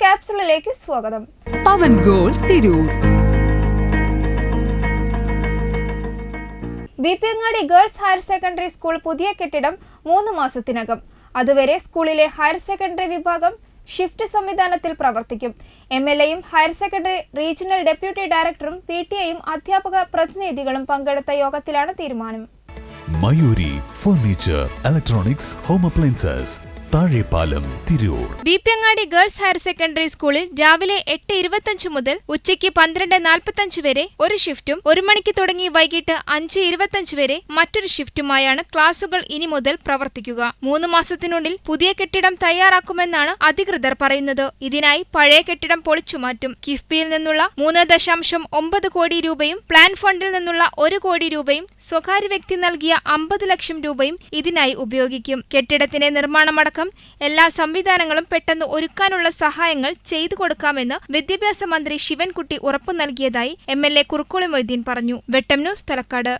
ക്യാപ്സുളിലേക്ക് സ്വാഗതം. Pavan gold Tirur. B P Angadi girls higher secondary school പുതിയ കെട്ടിടം മൂന്ന് മാസത്തിനകം. അതുവരെ സ്കൂളിലെ ഹയർ സെക്കൻഡറി വിഭാഗം ഷിഫ്റ്റ് സംവിധാനത്തിൽ പ്രവർത്തിക്കും. എം എൽ എയും ഹയർ സെക്കൻഡറി റീജിയണൽ ഡെപ്യൂട്ടി ഡയറക്ടറും പി ടി എയും അധ്യാപക പ്രതിനിധികളും പങ്കെടുത്ത യോഗത്തിലാണ് തീരുമാനം. Mayuri furniture electronics home appliances Thazhepalam Tirur. BP Angadi girls higher secondary സ്കൂളിൽ രാവിലെ എട്ട് ഇരുപത്തഞ്ച് മുതൽ ഉച്ചയ്ക്ക് പന്ത്രണ്ട് നാൽപ്പത്തഞ്ച് വരെ ഒരു ഷിഫ്റ്റും ഒരു മണിക്ക് തുടങ്ങി വൈകിട്ട് അഞ്ച് ഇരുപത്തഞ്ച് വരെ മറ്റൊരു ഷിഫ്റ്റുമായാണ് ക്ലാസുകൾ ഇനി മുതൽ പ്രവർത്തിക്കുക. മൂന്ന് മാസത്തിനുള്ളിൽ പുതിയ കെട്ടിടം തയ്യാറാക്കുമെന്നാണ് അധികൃതർ പറയുന്നത്. ഇതിനായി പഴയ കെട്ടിടം പൊളിച്ചുമാറ്റും കിഫ്ബിയിൽ നിന്നുള്ള മൂന്ന് ദശാംശം ഒമ്പത് കോടി രൂപയും പ്ലാൻ ഫണ്ടിൽ നിന്നുള്ള ഒരു കോടി രൂപയും സ്വകാര്യ വ്യക്തി നൽകിയ അമ്പത് ലക്ഷം രൂപയും ഇതിനായി ഉപയോഗിക്കും. കെട്ടിടത്തിന്റെ നിർമ്മാണമടക്കം എല്ലാ സംവിധാനങ്ങളും പെട്ടെന്ന് ഒരുക്കാനുള്ള സഹായങ്ങൾ ചെയ്തു കൊടുക്കാമെന്ന് വിദ്യാഭ്യാസ മന്ത്രി ശിവൻകുട്ടി ഉറപ്പു നൽകിയതായി M L A Kurukkoli Moideen പറഞ്ഞു. വെട്ടം ന്യൂസ് തലക്കാട്.